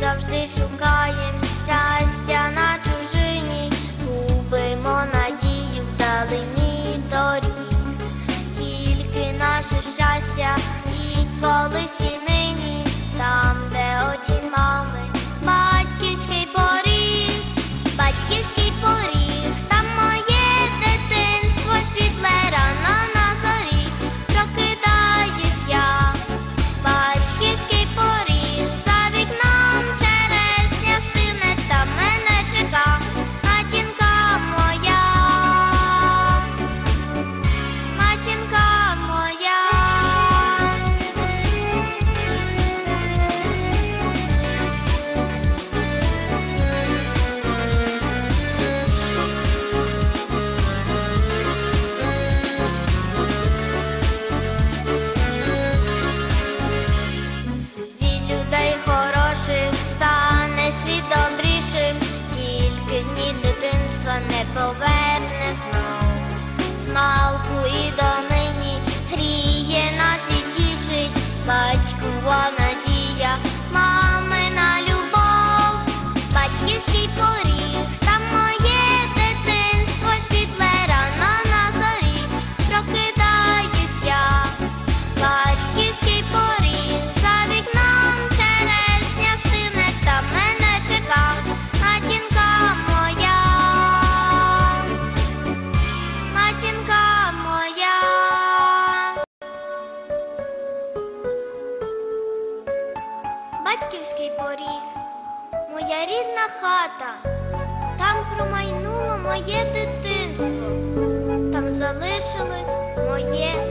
завжди шукаєм щастя на чужині, губимо надію вдалині доріг, тільки наше щастя і колись. simple gladness know. Smile to either. поріг, моя рідна хата, там промайнуло моє дитинство, там залишилось моє.